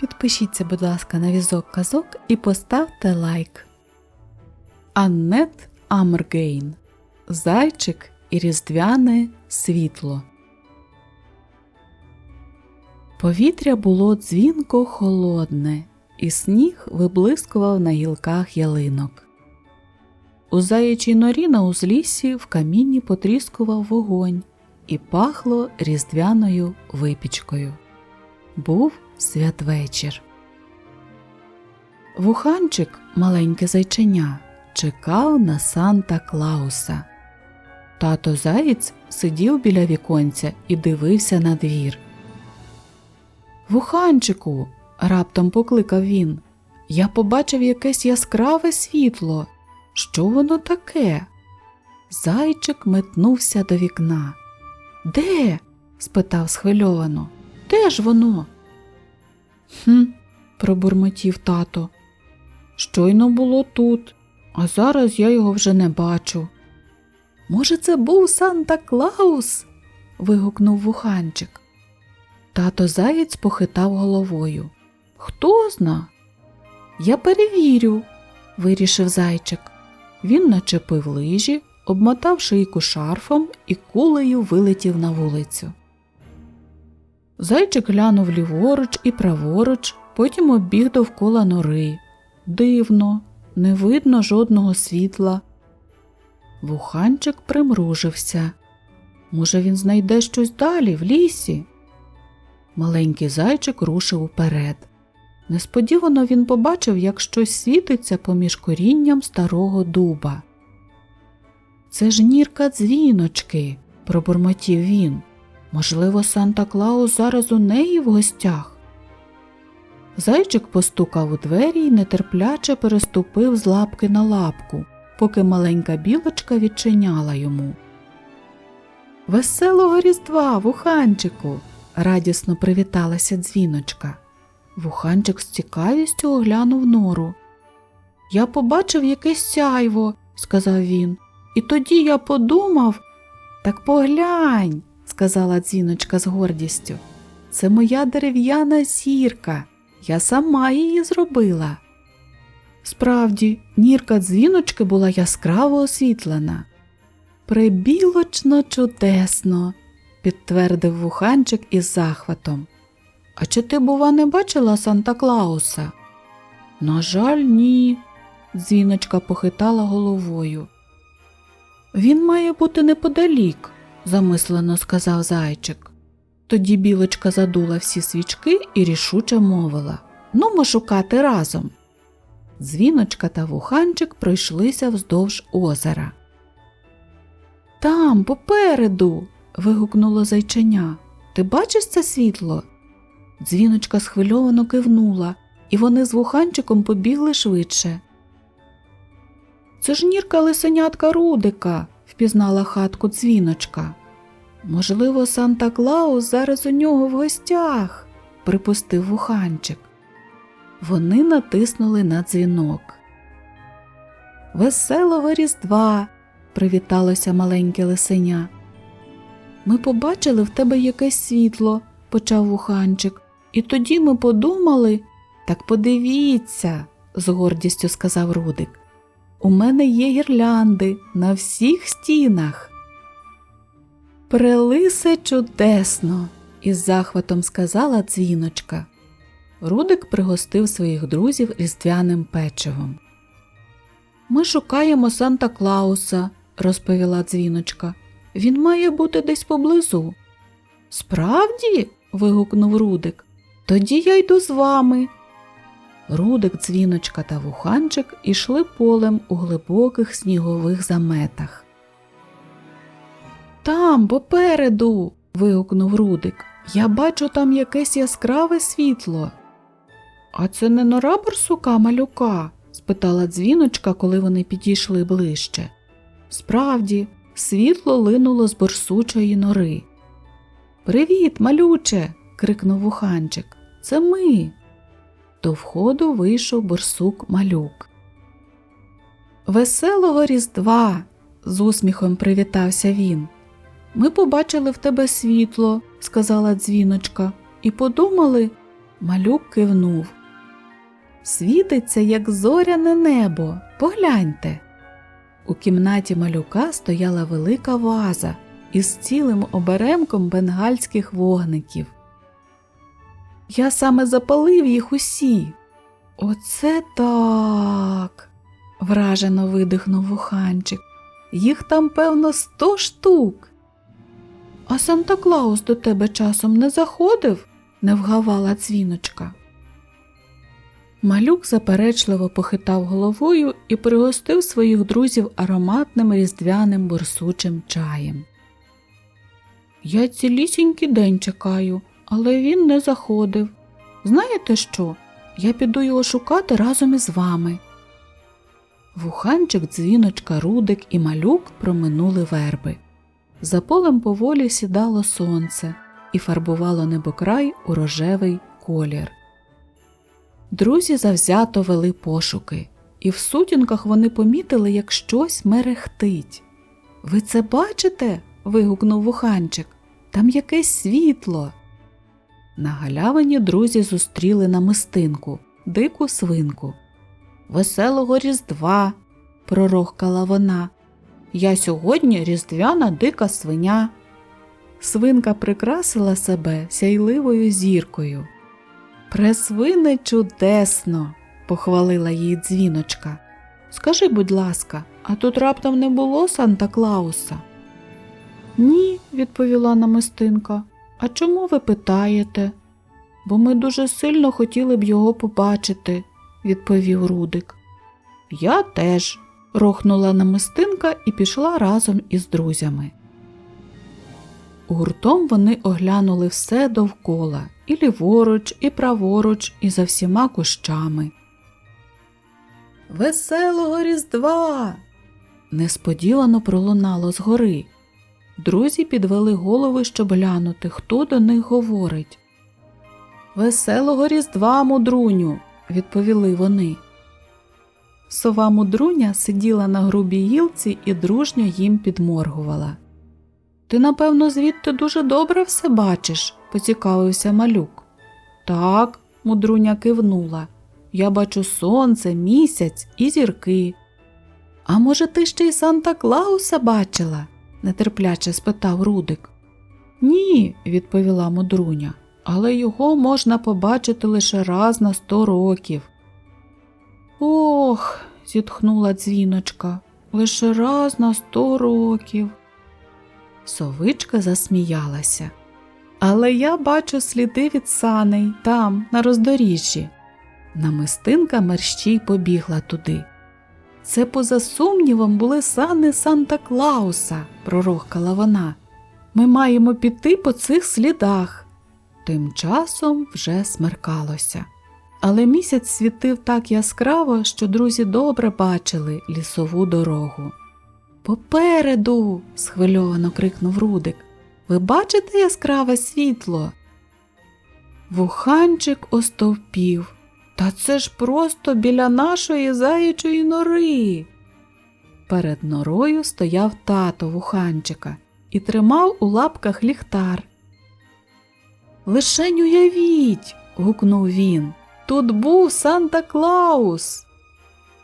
Підпишіться, будь ласка, на візок казок і поставте лайк. Аннет Амргейн Зайчик і різдвяне світло. Повітря було дзвінко холодне, і сніг виблискував на гілках ялинок. У заячій норі на узліссі в камінні потріскував вогонь і пахло різдвяною випічкою. Був святвечір. Вуханчик, маленьке зайченя, чекав на Санта Клауса. Тато заєць сидів біля віконця і дивився на двір. Вуханчику, раптом покликав він. Я побачив якесь яскраве світло. Що воно таке? Зайчик метнувся до вікна. Де? спитав схвильовано. Де ж воно? Хм, пробурмотів тато. Щойно було тут, а зараз я його вже не бачу. Може, це був Санта Клаус? вигукнув вуханчик. Тато заєць похитав головою. Хто зна? Я перевірю, вирішив зайчик. Він начепив лижі, обмотав шийку шарфом і кулею вилетів на вулицю. Зайчик глянув ліворуч і праворуч, потім обіг довкола нори. Дивно, не видно жодного світла. Вуханчик примружився. Може, він знайде щось далі, в лісі? Маленький зайчик рушив уперед. Несподівано він побачив, як щось світиться поміж корінням старого дуба. Це ж нірка дзвіночки, пробурмотів він. Можливо, Санта Клаус зараз у неї в гостях. Зайчик постукав у двері і нетерпляче переступив з лапки на лапку, поки маленька білочка відчиняла йому. Веселого різдва, вуханчику! радісно привіталася дзвіночка. Вуханчик з цікавістю оглянув нору. Я побачив якесь сяйво, сказав він, і тоді я подумав так поглянь, сказала дзвіночка з гордістю. Це моя дерев'яна зірка. Я сама її зробила. Справді, нірка дзвіночки була яскраво освітлена. Прибілочно чудесно, підтвердив вуханчик із захватом. А чи ти, бува, не бачила Санта Клауса? На жаль, ні. Дзвіночка похитала головою. Він має бути неподалік, замислено сказав зайчик. Тоді білочка задула всі свічки і рішуче мовила Нумо шукати разом. Дзвіночка та вуханчик пройшлися вздовж озера. Там, попереду. вигукнуло зайченя. Ти бачиш це світло? Дзвіночка схвильовано кивнула, і вони з вуханчиком побігли швидше. Це ж нірка лисенятка Рудика, впізнала хатку дзвіночка. Можливо, Санта Клаус зараз у нього в гостях, припустив вуханчик. Вони натиснули на дзвінок. Веселого Різдва! привіталося маленьке лисеня. Ми побачили в тебе якесь світло, почав вуханчик, і тоді ми подумали так подивіться, з гордістю сказав Рудик. У мене є гірлянди на всіх стінах. Прелисе чудесно, із захватом сказала дзвіночка. Рудик пригостив своїх друзів різдвяним печивом. Ми шукаємо Санта Клауса, розповіла дзвіночка. Він має бути десь поблизу. Справді? вигукнув Рудик. Тоді я йду з вами. Рудик, дзвіночка та вуханчик ішли полем у глибоких снігових заметах. Там, попереду. вигукнув Рудик. Я бачу там якесь яскраве світло. А це не нора барсука малюка? спитала дзвіночка, коли вони підійшли ближче. Справді, світло линуло з борсучої нори. Привіт, малюче. крикнув вуханчик. Це ми. До входу вийшов борсук малюк. Веселого Різдва. з усміхом привітався він. Ми побачили в тебе світло, сказала дзвіночка, і подумали Малюк кивнув. Світиться, як зоряне небо. Погляньте. У кімнаті малюка стояла велика ваза із цілим оберемком бенгальських вогників. Я саме запалив їх усі. Оце так. вражено видихнув вуханчик. Їх там, певно, сто штук. А Санта Клаус до тебе часом не заходив? не вгавала дзвіночка. Малюк заперечливо похитав головою і пригостив своїх друзів ароматним різдвяним борсучим чаєм. Я цілісінький день чекаю, але він не заходив. Знаєте що? Я піду його шукати разом із вами. Вуханчик, дзвіночка, рудик і малюк проминули верби. За полем поволі сідало сонце і фарбувало небокрай у рожевий колір. Друзі завзято вели пошуки, і в сутінках вони помітили, як щось мерехтить. Ви це бачите? вигукнув вуханчик. Там якесь світло. На галявині друзі зустріли намистинку, дику свинку. Веселого Різдва, пророхкала вона. Я сьогодні різдвяна дика свиня. Свинка прикрасила себе сяйливою зіркою. Пресвине чудесно, похвалила її дзвіночка. Скажи, будь ласка, а тут раптом не було Санта Клауса? Ні, відповіла намистинка. А чому ви питаєте? Бо ми дуже сильно хотіли б його побачити, відповів Рудик. Я теж, рохнула намистинка і пішла разом із друзями. Гуртом вони оглянули все довкола і ліворуч, і праворуч, і за всіма кущами. Веселого Різдва! несподівано пролунало згори. Друзі підвели голови, щоб глянути, хто до них говорить. Веселого Різдва, мудруню, відповіли вони. Сова мудруня сиділа на грубій гілці і дружньо їм підморгувала. Ти, напевно, звідти дуже добре все бачиш, поцікавився малюк. Так, мудруня кивнула. Я бачу сонце, місяць і зірки. А може, ти ще й Санта Клауса бачила? Нетерпляче спитав Рудик. Ні, відповіла мудруня, але його можна побачити лише раз на сто років. Ох, зітхнула дзвіночка, лише раз на сто років. Совичка засміялася. Але я бачу сліди від саней там, на роздоріжжі. Намистинка мерщій побігла туди. Це, поза сумнівом, були сани Санта Клауса, пророхкала вона. Ми маємо піти по цих слідах. Тим часом вже смеркалося. Але місяць світив так яскраво, що друзі добре бачили лісову дорогу. Попереду. схвильовано крикнув Рудик. Ви бачите яскраве світло? Вуханчик остовпів. Та це ж просто біля нашої заячої нори. Перед норою стояв тато вуханчика і тримав у лапках ліхтар. Лишень уявіть. гукнув він. Тут був Санта Клаус.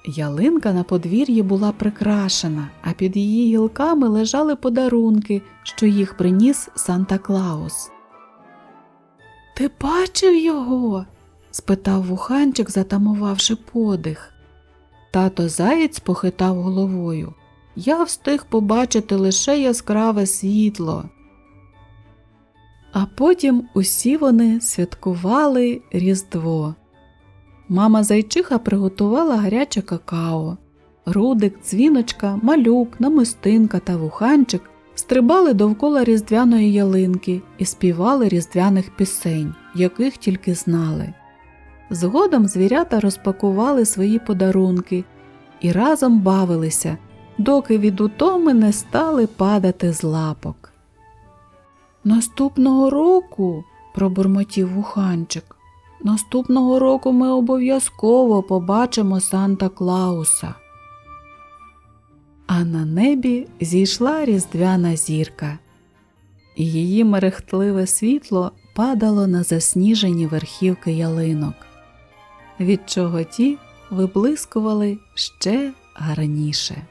Ялинка на подвір'ї була прикрашена, а під її гілками лежали подарунки, що їх приніс Санта Клаус. Ти бачив його? Спитав вуханчик, затамувавши подих. Тато заєць похитав головою. Я встиг побачити лише яскраве світло. А потім усі вони святкували Різдво. Мама зайчиха приготувала гаряче какао. Рудик, дзвіночка, малюк, намистинка та вуханчик стрибали довкола різдвяної ялинки і співали різдвяних пісень, яких тільки знали. Згодом звірята розпакували свої подарунки і разом бавилися, доки від утоми не стали падати з лапок. Наступного року, пробурмотів вуханчик, наступного року ми обов'язково побачимо Санта Клауса. А на небі зійшла різдвяна зірка, і її мерехтливе світло падало на засніжені верхівки ялинок, від чого ті виблискували ще гарніше.